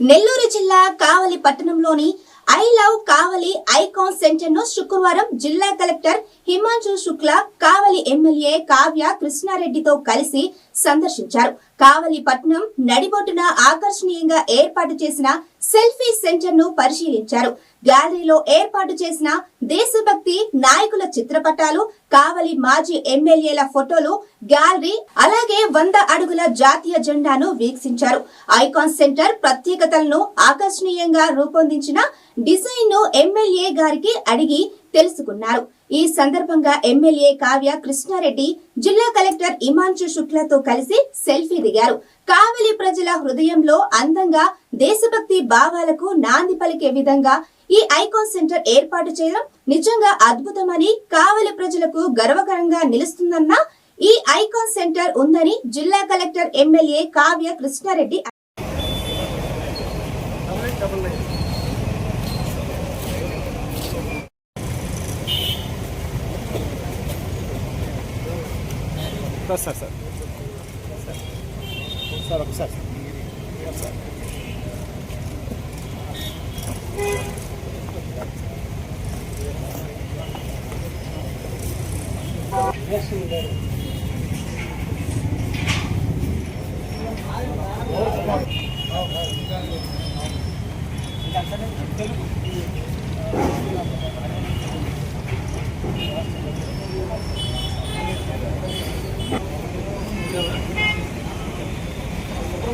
నెల్లూరు జిల్లా కావలి పట్టణంలోని I love Kavali icon సెంటర్ను శుక్రవారం జిల్లా కలెక్టర్ హిమాంశు శుక్లా కావలి ఎమ్మెల్యే కావ్య కృష్ణారెడ్డితో కలిసి సందర్శించారు. కావలి పట్నం నడిబొట్టున ఆకర్షణీయంగా ఏర్పాటు చేసిన సెల్ఫీ సెంటర్ను పరిశీలించారు. గ్యాలరీలో ఏర్పాటు చేసిన దేశభక్తి నాయకుల చిత్రపటాలు కావలి మాజీ ఎమ్మెల్యేల ఫోటోలు గ్యాలరీ అలాగే వంద అడుగుల జాతీయ జెండాను వీక్షించారు. ఐకాన్ సెంటర్ ప్రత్యేకతలను ఆకర్షణీయంగా రూపొందించిన డిజైన్ను ఎమ్మెల్యే గారికి అడిగి తెలుసుకున్నారు. ఈ సందర్భంగా ఎమ్మెల్యే కావ్య కృష్ణారెడ్డి జిల్లా కలెక్టర్ ఇమాన్షు శుక్లతో కలిసి సెల్ఫీ దిగారు. కావలి ప్రజల హృదయంలో అందంగా దేశభక్తి భావాలకు నాంది పలికే విధంగా ఈ ఐకాన్ సెంటర్ ఏర్పాటు చేయడం నిజంగా అద్భుతమని కావలి ప్రజలకు గర్వకరంగా నిలుస్తుందన్న ఈ ఐకాన్ సెంటర్ ఉందని జిల్లా collector MLA Kavya Krishnareddy sir sir sir. Sir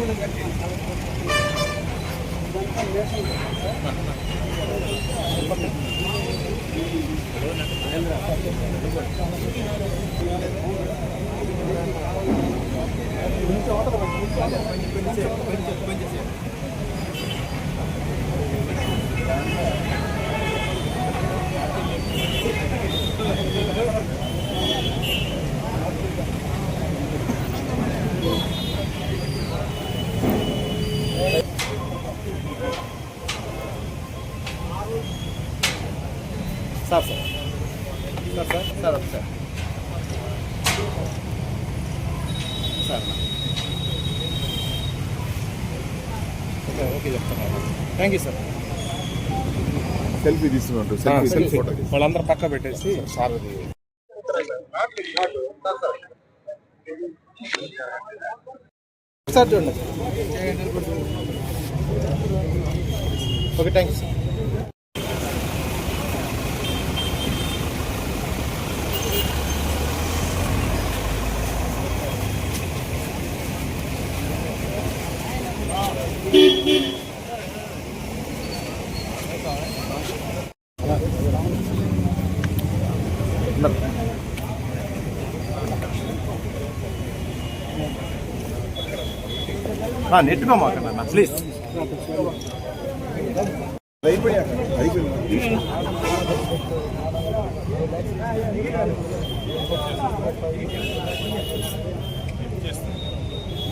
ఒకసారి sir sir sir sir sir sir sir okay okay చెప్తున్నాను థ్యాంక్ యూ సార్ సెల్ఫీ తీసుకున్నట్టు సెల్ఫీ సెల్ఫీ వాళ్ళందరూ పక్క పెట్టేసి సార్ అది సార్ చూడండి. ఓకే థ్యాంక్ యూ సార్ నెట్టుగా మాకన్నా ప్లీజ్ అయిపోయాక అయిపోయింది.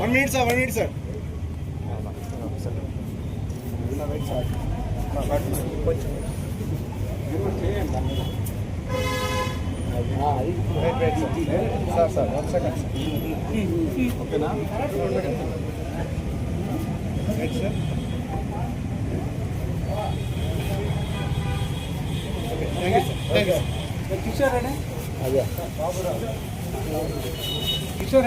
One minute sir one minute sir sir sir one second ఓకేనా right sir thank you sir thank you sir Kishore అనే కిషోర్ అది కిషోర్